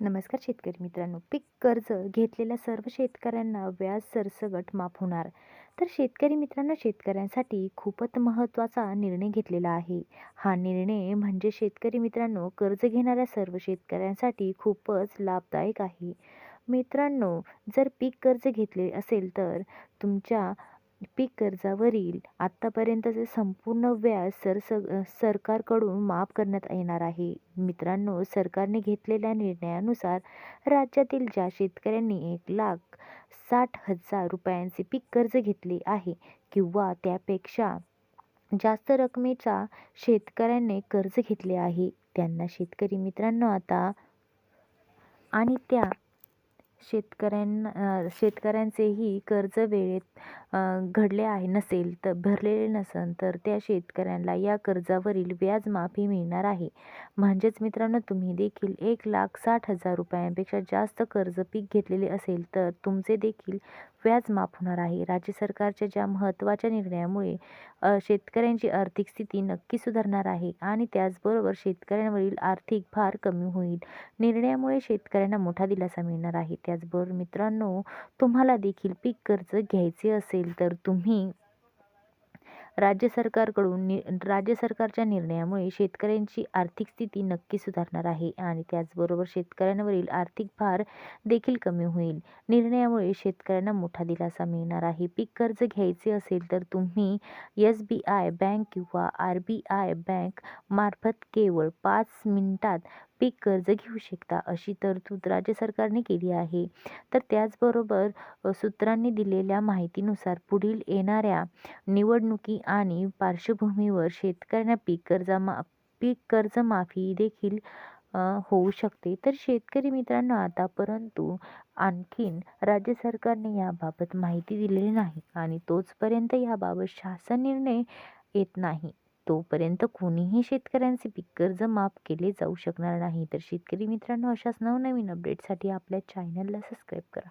नमस्कार शेतकरी मित्रांनो. पीक कर्ज घेतलेल्या सर्व शेतकऱ्यांना व्याज सरसगट माफ होणार. तर शेतकरी मित्रांनो शेतकऱ्यांसाठी खूपच महत्त्वाचा निर्णय घेतलेला आहे. हा निर्णय म्हणजे शेतकरी मित्रांनो कर्ज घेणाऱ्या सर्व शेतकऱ्यांसाठी खूपच लाभदायक आहे. मित्रांनो जर पीक कर्ज घेतले असेल तर तुमच्या पीक कर्जावरील आत्तापर्यंतचे संपूर्ण व्याज सरस सरकारकडून माफ करण्यात येणार आहे. मित्रांनो सरकारने घेतलेल्या निर्णयानुसार राज्यातील ज्या शेतकऱ्यांनी एक लाख साठ हजार रुपयांचे पीक कर्ज घेतले आहे किंवा त्यापेक्षा जास्त रकमेचा शेतकऱ्यांनी कर्ज घेतले आहे त्यांना शेतकरी मित्रांनो आता आणि त्या शेतकऱ्यांना शेतकऱ्यांचेही कर्ज वेळेत घडले आहे नसेल तर भरलेले नसेल तर त्या शेतकऱ्यांना या कर्जावरील व्याज माफी मिळणार आहे. म्हणजेच मित्रांनो तुम्ही देखील एक लाख साठ हजार रुपयांपेक्षा जास्त कर्ज पीक घेतलेले असेल तर तुमचे देखील व्याज माफ होणार आहे. राज्य सरकारच्या ज्या महत्त्वाच्या निर्णयामुळे शेतकऱ्यांची आर्थिक स्थिती नक्की सुधारणार आहे आणि त्याचबरोबर शेतकऱ्यांवरील आर्थिक भार कमी होईल. निर्णयामुळे शेतकऱ्यांना मोठा दिलासा मिळणार आहे. त्याचबरोबर मित्रांनो तुम्हाला देखील पीक कर्ज घ्यायचे असेल तर तुम्ही राज्य सरकारकडून नि राज्य सरकारच्या निर्णयामुळे शेतकऱ्यांची आर्थिक स्थिती नक्की सुधारणार आहे आणि त्याचबरोबर शेतकऱ्यांवरील आर्थिक भार देखील कमी होईल. निर्णयामुळे शेतकऱ्यांना मोठा दिलासा मिळणार आहे. पीक कर्ज घ्यायचे असेल तर तुम्ही एस बी आय बँक किंवा आर बी आय बँक मार्फत केवळ पाच मिनिटात पीक कर्ज घेऊ शकता अशी तरतूद राज्य सरकारने केली आहे. तर त्याचबरोबर सूत्रांनी दिलेल्या माहितीनुसार पुढील येणाऱ्या निवडणुकी आणि पार्श्वभूमीवर शेतकऱ्यांना पीक कर्जामा पीक कर्जमाफी देखील होऊ शकते. तर शेतकरी मित्रांनो आता परंतु आणखीन राज्य सरकारने याबाबत माहिती दिलेली नाही आणि तोचपर्यंत याबाबत शासन निर्णय येत नाही. तोपर्यंत कोणीही शेतकऱ्यांचे पीक कर्ज माफ केले जाऊ शकणार नाही. तर शेतकरी मित्रांनो अशाच नवनवीन अपडेटसाठी आपल्या चॅनलला सबस्क्राईब करा.